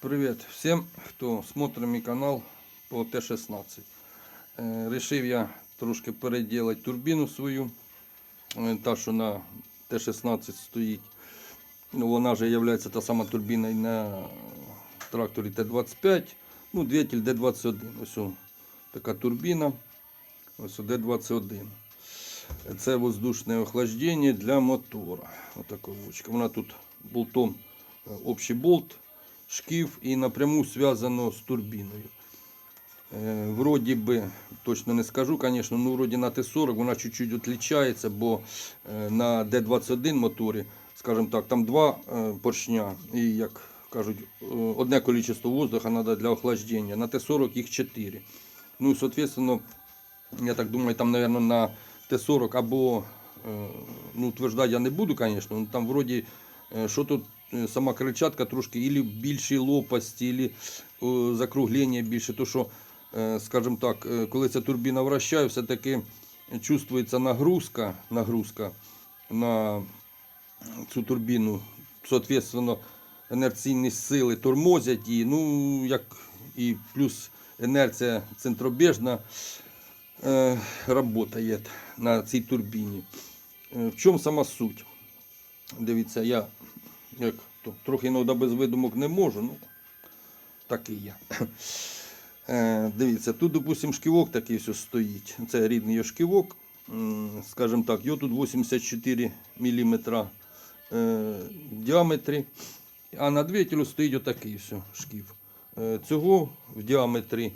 Привет всем, кто смотрит мій канал по Т-16. Е, Рішив я трошки переділити турбіну свою, е, та, що на Т-16 стоїть. Ну, вона же є та сама турбіна і на тракторі Т-25, ну, двигатель Д-21. Ось о, така турбіна, ось Д-21. Це воздушне охлаждення для мотора. Отака ручка. Вона тут болтом, е, общий болт, шків і напряму зв'язано з турбіною. Е, Вроді би, точно не скажу, звісно, ну вроді на Т-40 вона чуть-чуть відрізняється, бо е, на Д-21 моторі, скажімо так, там два е, поршня і, як кажуть, одне кількість воздуха треба для охлаждення. На Т-40 їх 4. Ну, соответственно, я так думаю, там, наверное, на Т-40 або, ну, утверждати я не буду, звісно, ну, там вроді, що тут сама крильчатка трошки, ілі більші лопасті, ілі е, закруглення більше, то що, е, скажімо так, коли ця турбіна вращає, все-таки чувствується нагрузка, нагрузка на цю турбіну, соответственно, інерційні сили тормозять її, ну, як і плюс інерція центробіжна е, работає на цій турбіні. Е, в чому сама суть? Дивіться, я як, то, трохи іноді без видумок не можу, ну такий я. Е, дивіться, тут, допустим, шківок такий все стоїть. Це рідний шківок. Скажімо так, його тут 84 мм в діаметрі. А на двигателю стоїть отакий все шків. Е, Цього в діаметрі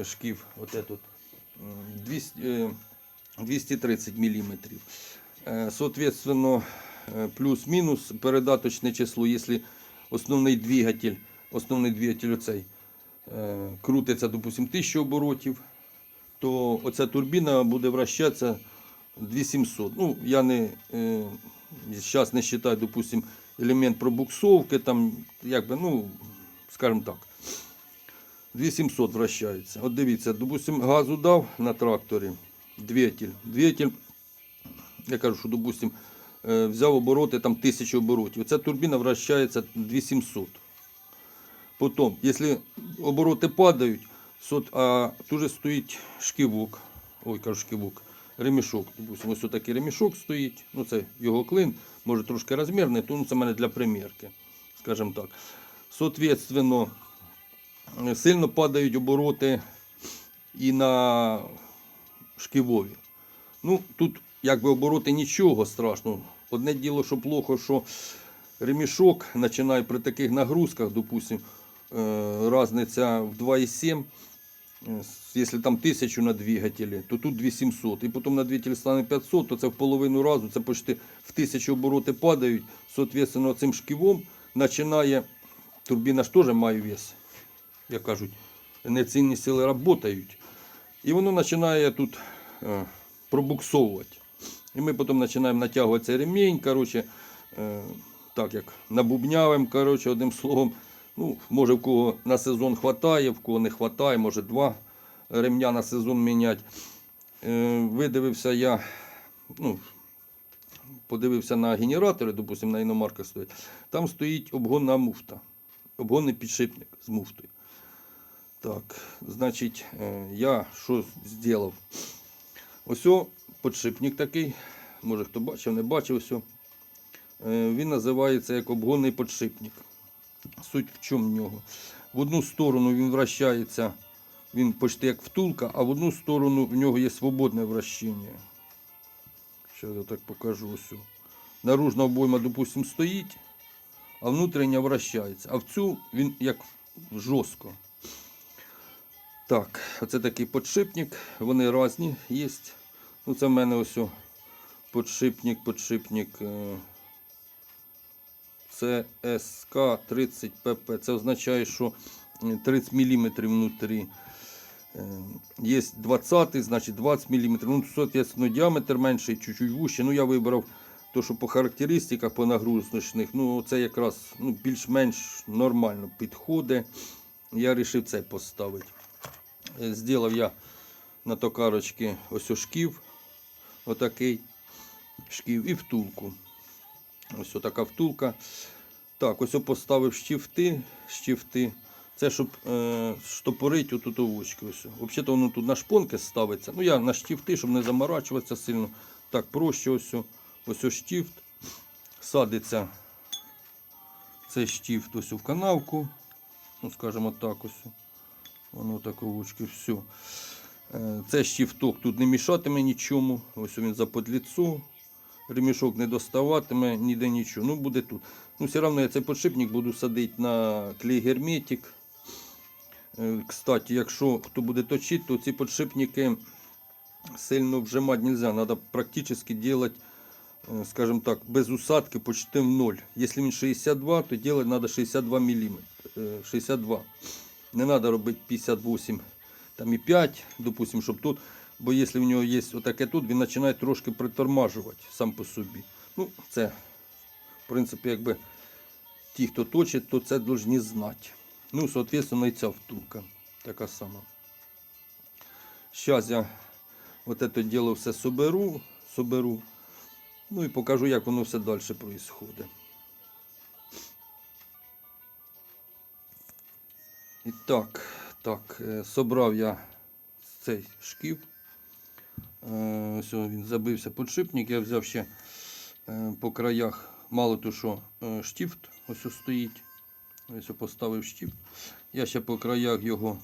е, шків, оте тут, 200, е, 230 мм. Соответственно, плюс-мінус передаточне число, якщо основний двигатель, основний двигатель оцей, е, крутиться, допустим, 1000 оборотів, то оця турбіна буде вращатися 2700. Ну, я не, е, зараз не вважаю, допустим, елемент пробуксовки, там, якби, ну, скажімо так, 2700 вращається. От дивіться, допустим, газу дав на тракторі, двигатель. Двигатель, я кажу, що, допустим, е, взяв обороти там 1000 оборотів. Ця турбіна вращається 2700. Потім, якщо обороти падають, а тут стоїть шківок. Ой, кажу шківок. Ремішок. Допустим, ось такий ремішок стоїть. Ну, це його клин, може трошки розмірний, то це в мене для примірки. Скажімо так. Соответственно, е, сильно падають обороти і на шківові. Ну, тут якби обороти нічого страшного. Одне діло, що плохо, що ремішок починає при таких нагрузках, допустим, е, разниця в 2,7. Е, Якщо там 1000 на двигателі, то тут 2700. І потім на двигателі стане 500, то це в половину разу, це почти в 1000 обороти падають. Соответственно, цим шківом починає, турбіна ж теж має вес, як кажуть, інерційні сили працюють. І воно починає тут е, пробуксовувати. І ми потім починаємо натягувати цей ремінь, коротше, е, так як набубнявим, коротше, одним словом. Ну, може в кого на сезон хватає, в кого не хватає, може два ремня на сезон міняти. Е, видивився я, ну, подивився на генератори, допустим, на іномарках стоять. Там стоїть обгонна муфта, обгонний підшипник з муфтою. Так, значить, е, я що зробив? Ось о, підшипник такий, може хто бачив, не бачив ось. о. Е, Він називається як обгонний підшипник. Суть в чому в нього? В одну сторону він вращається, він почти як втулка, а в одну сторону в нього є свободне вращення. Зараз я так покажу ось. Наружна обойма, допустим, стоїть, а внутрішня вращається. А в цю він як жорстко. Так, оце такий подшипник, вони різні є. Ну, це в мене ось подшипник, подшипник. е, СК 30 ПП. Це означає, що е, 30 мм внутрі. Е, Є 20, значить 20 мм. Ну, соответственно, діаметр менший, чуть-чуть вужче. Ну, я вибрав то, що по характеристиках, по нагрузочних, ну, це якраз ну, більш-менш нормально підходить. Я вирішив це поставити. Е, Зробив я на токарочці ось о шків, отакий шків і втулку. Ось така втулка. Так, ось поставив штифти, штифти Це щоб е, штопорити отут овочки. Взагалі воно тут на шпонки ставиться. Ну я на штифти, щоб не заморачуватися сильно. Так, проще ось. Ось ось. Садиться цей штифт ось у канавку. Ну, скажімо так, ось. Воно так овочки, все. Е, Це штифток тут не мішатиме нічому. Ось він за подліцу. Ремішок не доставатиме, ніде нічого. Ну, буде тут. Ну, все одно я цей подшипник буду садити на клей герметик. Е, Кстати, якщо хто буде точити, то ці подшипники сильно вжимати не можна. Треба практично робити, е, скажімо так, без усадки почти в ноль. Якщо він 62, то робити треба 62 мм. 62. Не треба робити 58 там і 5, допустим, щоб тут. Бо якщо в нього є отаке тут, він починає трошки притормажувати сам по собі. Ну, це, в принципі, якби ті, хто точить, то це повинні знати. Ну, соответственно, і ця втулка така сама. Зараз я вот это діло все соберу, соберу. Ну і покажу, як воно все далі відбувається. І так, так, е, собрав я цей шків. Е, він забився подшипник. Я взяв ще е, по краях, мало то що штифт ось стоїть. Ось поставив штифт. Я ще по краях його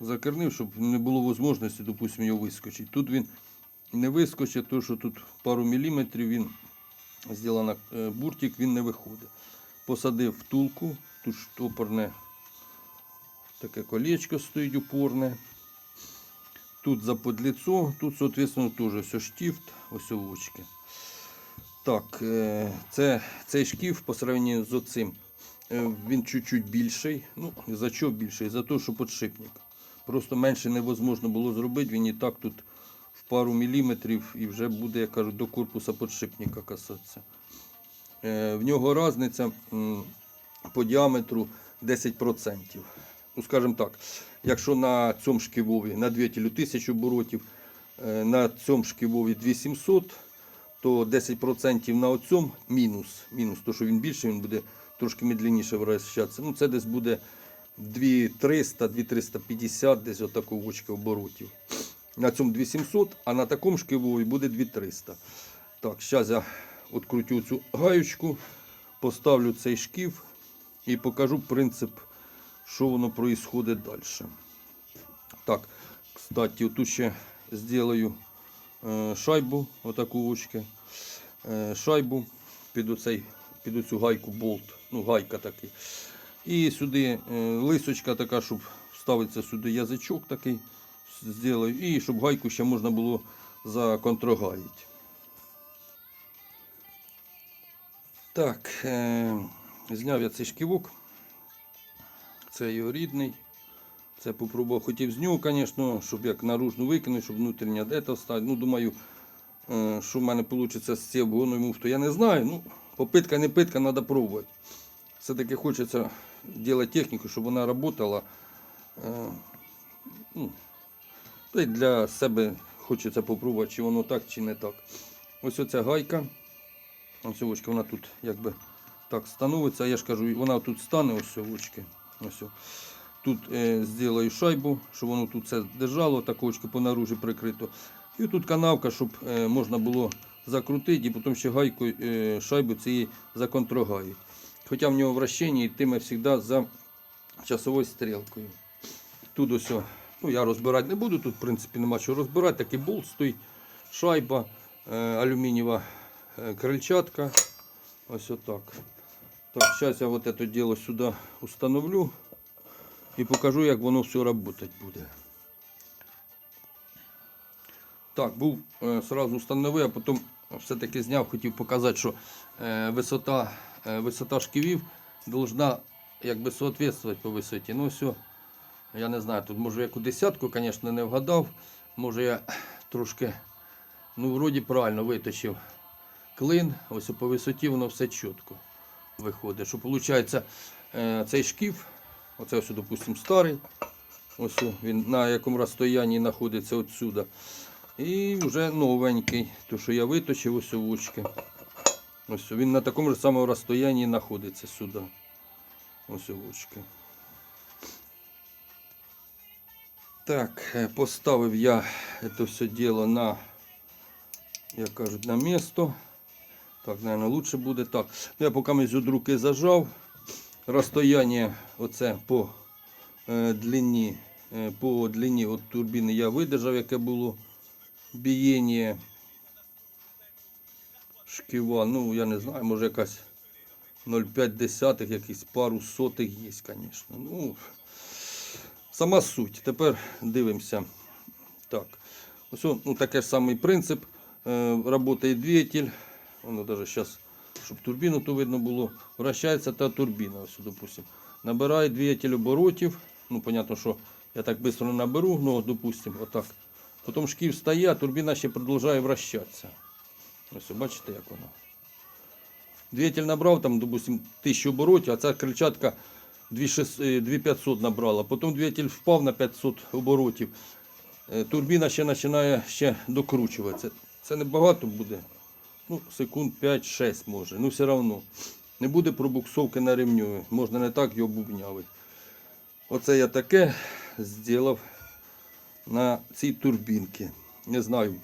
закернив, щоб не було можливості, допустимо, його вискочити. Тут він не вискочить, тому що тут пару міліметрів він зроблено е, буртик, він не виходить. Посадив втулку, тут штопорне таке колечко стоїть упорне. Тут за подліцо, тут, соответственно, теж все штифт, ось овочки. Так, е, це, цей шкіф по сравнению з оцим, е, він чуть-чуть більший. Ну, за що більший? За те, що подшипник. Просто менше невозможно було зробити, він і так тут в пару міліметрів і вже буде, як кажуть, до корпуса подшипника касатися. Е, В нього різниця по діаметру 10%. Ну, скажімо так, якщо на цьому шківові на двигателю 1000 оборотів, е, на цьому шківові 2700, то 10% на оцьому мінус. Мінус, то що він більше, він буде трошки медленніше вращатися. Ну, це десь буде 2300, 2350, десь отаку очка оборотів. На цьому 2700, а на такому шківові буде 2300. Так, зараз я відкрутю цю гаючку, поставлю цей шків і покажу принцип, що воно відбувається далі. Так, кстати, тут ще зроблю е, шайбу, отаку очки. Е, шайбу під, оцей, під оцю гайку болт, ну гайка такий. І сюди е, лисочка така, щоб вставиться сюди язичок такий. Зроблю. І щоб гайку ще можна було законтрогаїти. Так, е, зняв я цей шківок. Це його рідний. Це попробував, хотів з нього, звісно, щоб як наружну викинути, щоб внутрішня дето стати. Ну, думаю, е, що в мене вийде з цією обгоною муфтою, я не знаю. Ну, попитка не питка, треба пробувати. Все-таки хочеться робити техніку, щоб вона працювала. Е, ну, та й для себе хочеться попробувати, чи воно так, чи не так. Ось оця гайка. Ось вона тут якби так становиться. Я ж кажу, вона тут стане, ось овочки. Ось. Тут е, зроблю шайбу, щоб воно тут все держало, так очки по прикрито. І тут канавка, щоб е, можна було закрутити і потім ще гайкою е, шайбу цієї законтрогають. Хоча в нього вращення йтиме завжди за часовою стрілкою. Тут ось, ну я розбирати не буду, тут в принципі нема що розбирати. Такий болт стоїть, шайба, е, алюмінієва е, крильчатка. Ось отак. Так, зараз я вот это дело сюди установлю і покажу, як воно все працювати буде. Так, був е, сразу установив, а потім все-таки зняв, хотів показати, що е, висота, е, висота шківів должна якби соответствувати по висоті. Ну все, я не знаю, тут може яку десятку, звісно, не вгадав. Може я трошки, ну вроді правильно виточив клин, ось по висоті воно все чітко виходить. Що виходить, цей шкіф, оце ось, допустимо, старий, ось він на якому розстоянні знаходиться отсюда. І вже новенький, то що я виточив ось овочки. Ось він на такому ж самому розстоянні знаходиться сюди. Ось овочки. Так, е, поставив я це все діло на, як кажуть, на місто. Так, наверное, лучше буде так. Ну, Я поки з руки зажав. Розстояння оце по е, длині, е, по длині от турбіни я видержав, яке було бієння шківа. Ну, я не знаю, може якась 0,5 якісь пару сотих є, звісно. Ну, сама суть. Тепер дивимося. Так. Ось ну, такий ж самий принцип. Е, Работає двигатель. Воно даже зараз, щоб турбіну то видно було. Вращається та турбіна. Ось, допустим. Набирає двигатель оборотів. Ну, понятно, що я так швидко не наберу, ну, допустим, отак. Потім шків стає, а турбіна ще продовжує вращатися. Ось, бачите, як воно. Двигатель набрав, там, допустим, 1000 оборотів, а ця крильчатка 2600, е, 2500 набрала. Потім двигатель впав на 500 оборотів. Е, Турбіна ще починає ще докручуватися. Це небагато буде. Ну, секунд 5-6 може. Ну, все одно. Не буде пробуксовки на ремню. Можна не так його бубнявити. Оце я таке зробив на цій турбінці. Не знаю,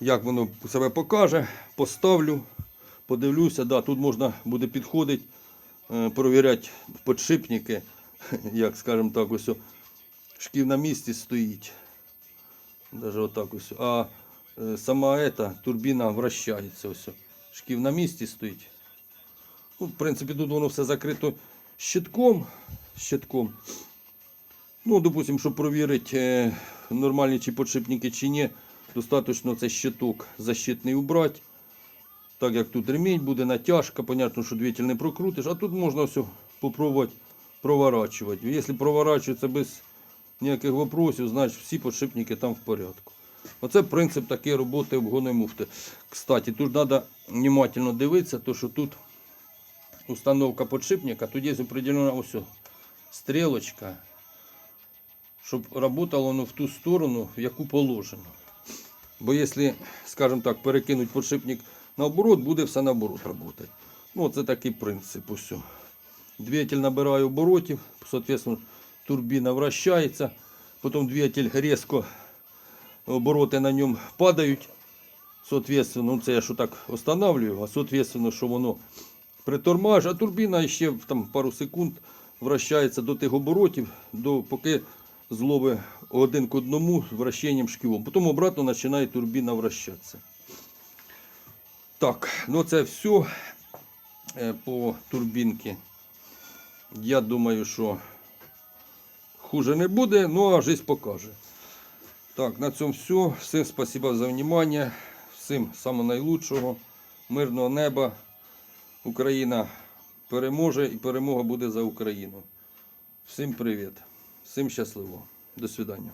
як воно себе покаже. Поставлю, подивлюся. Да, тут можна буде підходити, е, провіряти подшипники. Як скажемо так, ось шків на місці стоїть. Даже отак ось. Сама ета, турбіна вращається. Ось. Шків на місці стоїть. Ну, в принципі, тут воно все закрито щитком. щитком. Ну, допустим, щоб провірити, е, нормальні чи подшипники чи ні, достатньо цей щиток защитний убрати. Так як тут ремінь буде, натяжка, понятно, що двигатель не прокрутиш, а тут можна все попробувати проворачувати. Якщо проворачується без ніяких вопросів, значить всі подшипники там в порядку. Оце принцип такої роботи обгонної муфти. Кстати, тут треба внимательно дивитися, то що тут установка подшипника, тут є определена ось стрілочка, щоб працювало воно в ту сторону, в яку положено. Бо якщо, скажімо так, перекинуть подшипник наоборот, буде все наоборот працювати. Ну, це такий принцип. Ось. Двигатель набирає оборотів, соответственно, турбіна вращається, потім двигатель різко обороти на ньому падають. Соответственно, ну це я що так останавливаю, а соответственно, що воно притормажує, а турбіна ще там пару секунд вращається до тих оборотів, до, поки зловить один к одному з вращенням шківом. Потім обратно починає турбіна вращатися. Так, ну це все е, по турбінці. Я думаю, що хуже не буде, ну а жизнь покаже. Так, на цьому все. Всім спасибо за внимання. Всім самого найлучшого, мирного неба. Україна переможе і перемога буде за Україну. Всім привіт. Всім щасливо. До свидання.